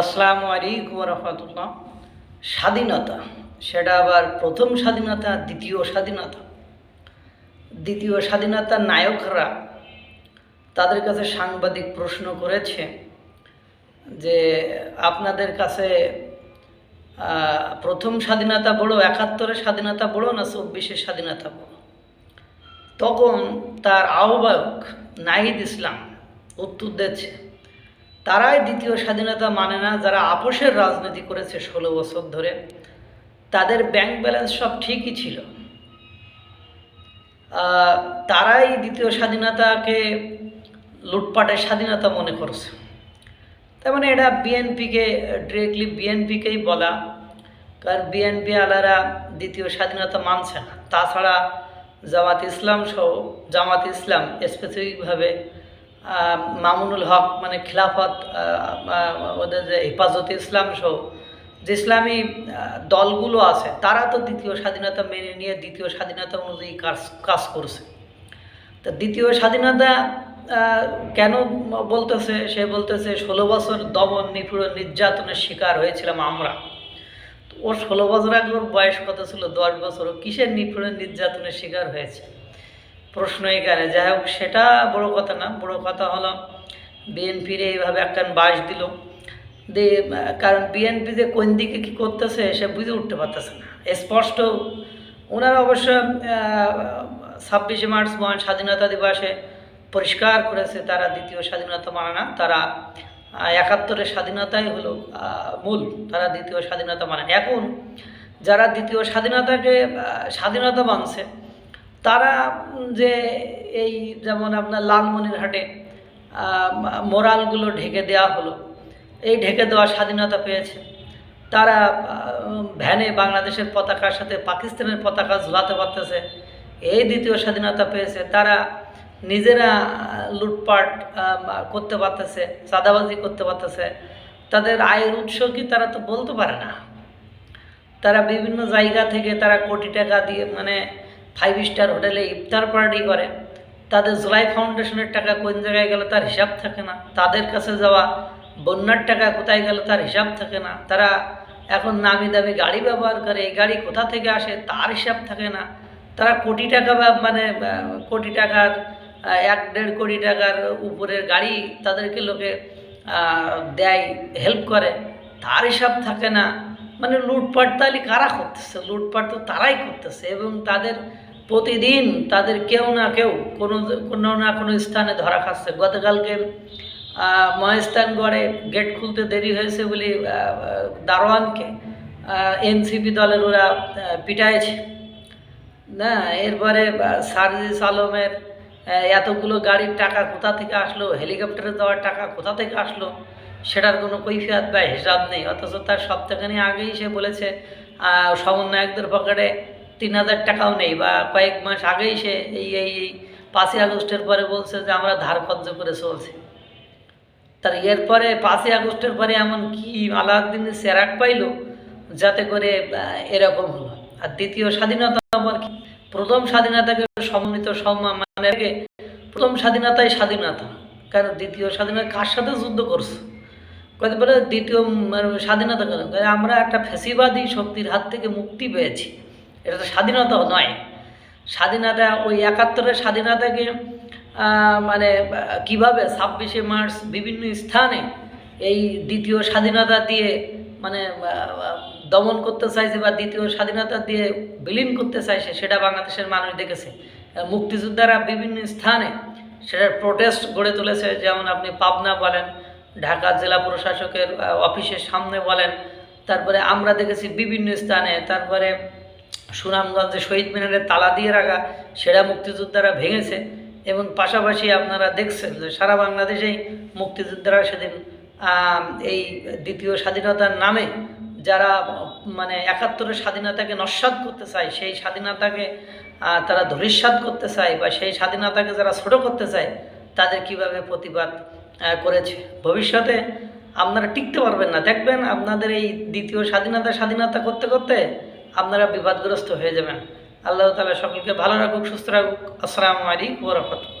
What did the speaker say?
আসসালামু আলাইকুম রহমতুল্লাহ। স্বাধীনতা, সেটা আবার প্রথম স্বাধীনতা, দ্বিতীয় স্বাধীনতা। দ্বিতীয় স্বাধীনতার নায়করা তাদের কাছে সাংবাদিক প্রশ্ন করেছে যে, আপনাদের কাছে প্রথম স্বাধীনতা বড় একাত্তরের স্বাধীনতা বড় না চব্বিশের স্বাধীনতা বড় তখন তার আহ্বায়ক নাহিদ ইসলাম উত্তর দিচ্ছে তারাই দ্বিতীয় স্বাধীনতা মানে না, যারা আপোষের রাজনীতি করেছে ষোলো বছর ধরে, তাদের ব্যাংক ব্যালেন্স সব ঠিকই ছিল। তারাই দ্বিতীয় স্বাধীনতাকে লুটপাটের স্বাধীনতা মনে করছে। তার মানে এটা বিএনপিকে ডিরেক্টলি বিএনপিকেই বলা, কারণ বিএনপি আলারা দ্বিতীয় স্বাধীনতা মানছে না। তাছাড়া জামাত ইসলাম সহ, জামাত ইসলাম স্পেসিফিকভাবে মামুনুল হক মানে খিলাফত ওদের যে হেফাজতে ইসলাম সহ, যে ইসলামী দলগুলো আছে, তারা তো দ্বিতীয় স্বাধীনতা মেনে নিয়ে দ্বিতীয় স্বাধীনতা অনুযায়ী কাজ কাজ করছে। তা দ্বিতীয় স্বাধীনতা কেন বলতেছে? সে বলতেছে, ষোলো বছর দমন নিপীড়ন নির্যাতনের শিকার হয়েছিলাম আমরা। ওর ষোলো বছর আগে ওর বয়স কত ছিল? দশ বছর। কিসের নিপীড়ন নির্যাতনের শিকার হয়েছে? প্রশ্ন এখানে যাই হোক, সেটা বড় কথা না, বড় কথা হলো বিএনপির এইভাবে একটা বাস দিল। দিয়ে কারণ বিএনপি যে কোন দিকে কী করতেছে, সে বুঝে উঠতে পারতেছে না। স্পষ্ট ওনারা অবশ্য ছাব্বিশে মার্চ মহান স্বাধীনতা দিবসে পরিষ্কার করেছে, তারা দ্বিতীয় স্বাধীনতা মানে না, তারা একাত্তরের স্বাধীনতাই হলো মূল, তারা দ্বিতীয় স্বাধীনতা মানে এখন যারা দ্বিতীয় স্বাধীনতাকে স্বাধীনতা মানছে তারা, যে এই যেমন আপনার লালমনিরহাটে মোরালগুলো ঢেকে দেওয়া হলো, এই ঢেকে দেওয়া স্বাধীনতা পেয়েছে। তারা ভ্যানে বাংলাদেশের পতাকার সাথে পাকিস্তানের পতাকা ঝুলাতে পারতেছে, এই দ্বিতীয় স্বাধীনতা পেয়েছে। তারা নিজেরা লুটপাট করতে পারতেছে, চাঁদাবাজি করতে পারতেছে। তাদের আয়ের উৎস কি তারা তো বলতে পারে না। তারা বিভিন্ন জায়গা থেকে তারা কোটি টাকা দিয়ে মানে ফাইভ স্টার হোটেলে ইফতার পার্টি করে। তাদের জুলাই ফাউন্ডেশনের টাকা কোন জায়গায় গেল তার হিসাব থাকে না। তাদের কাছে যাওয়া বন্যার টাকা কোথায় গেল তার হিসাব থাকে না। তারা এখন নামি দামি গাড়ি ব্যবহার করে, এই গাড়ি কোথা থেকে আসে তার হিসাব থাকে না। তারা কোটি টাকা মানে কোটি টাকার এক দেড় কোটি টাকার উপরের গাড়ি তাদেরকে লোকে দেয় হেল্প করে। তার হিসাব থাকে না। মানে লুটপাট তাহলে কারা করতেছে? লুটপাট তো তারাই করতেছে এবং তাদের প্রতিদিন তাদের কেউ না কেউ কোনো কোনো না কোনো স্থানে ধরা খাচ্ছে। গতকালকে আহ, মহেস্থানগড়ে গেট খুলতে দেরি হয়েছে বলে দারোয়ানকে এনসিপি দলের ওরা পিটাইছে। না এরপরে সার্জিস আলমের এতগুলো গাড়ির টাকা কোথা থেকে আসলো হেলিকপ্টারে দেওয়ার টাকা কোথা থেকে আসলো সেটার কোনো কৈফিয়াত বা হিসাব নেই। অথচ তার সপ্তাহখানি আগেই সে বলেছে সমন্বয়কদের পকেটে তিন হাজার টাকাও নেই বা কয়েক মাস আগেই সে এই এই এই পাঁচই আগস্টের পরে বলছে যে আমরা ধার কর্য করে চলছি। তার এরপরে পাঁচই আগস্টের পরে এমন কি আলাউদ্দিনের সেরাক পাইল যাতে করে এরকম হলো। আর দ্বিতীয় স্বাধীনতা আবার কি? প্রথম স্বাধীনতাকে সমন্বিত সম্মান মানে প্রথম স্বাধীনতাই স্বাধীনতা। কারণ দ্বিতীয় স্বাধীনতা কার সাথে যুদ্ধ করছে? কত বলে দ্বিতীয় মানে স্বাধীনতা আমরা একটা ফেসিবাদী শক্তির হাত থেকে মুক্তি পেয়েছি। এটা তো স্বাধীনতা নয়। স্বাধীনতা, ওই একাত্তরের স্বাধীনতাকে মানে কীভাবে ছাব্বিশে মার্চ বিভিন্ন স্থানে এই দ্বিতীয় স্বাধীনতা দিয়ে মানে দমন করতে চাইছে বা দ্বিতীয় স্বাধীনতা দিয়ে বিলীন করতে চাইছে, সেটা বাংলাদেশের মানুষ দেখেছে। মুক্তিযোদ্ধারা বিভিন্ন স্থানে সেটার প্রোটেস্ট গড়ে তুলেছে, যেমন আপনি পাবনা বলেন, ঢাকা জেলা প্রশাসকের অফিসের সামনে বলেন, তারপরে আমরা দেখেছি বিভিন্ন স্থানে, তারপরে সুনামগঞ্জে শহীদ মিনারে তালা দিয়ে রাখা সেরা মুক্তিযোদ্ধারা ভেঙেছে এবং পাশাপাশি আপনারা দেখছেন যে সারা বাংলাদেশেই মুক্তিযোদ্ধারা সেদিন এই দ্বিতীয় স্বাধীনতার নামে যারা মানে একাত্তরের স্বাধীনতাকে নস্বাত করতে চায়, সেই স্বাধীনতাকে তারা ধরিস্বাদ করতে চায় বা সেই স্বাধীনতাকে যারা ছোট করতে চায়, তাদের কীভাবে প্রতিবাদ করেছে? ভবিষ্যতে আপনারা টিকতে পারবেন না। দেখবেন আপনাদের এই দ্বিতীয় স্বাধীনতা স্বাধীনতা করতে করতে আপনারা বিবাদগ্রস্ত হয়ে যাবেন। আল্লাহ তালা সকলকে ভালো রাখুক সুস্থ রাখুক। আসসালামু আলাইকুম রহমতুল্লাহ।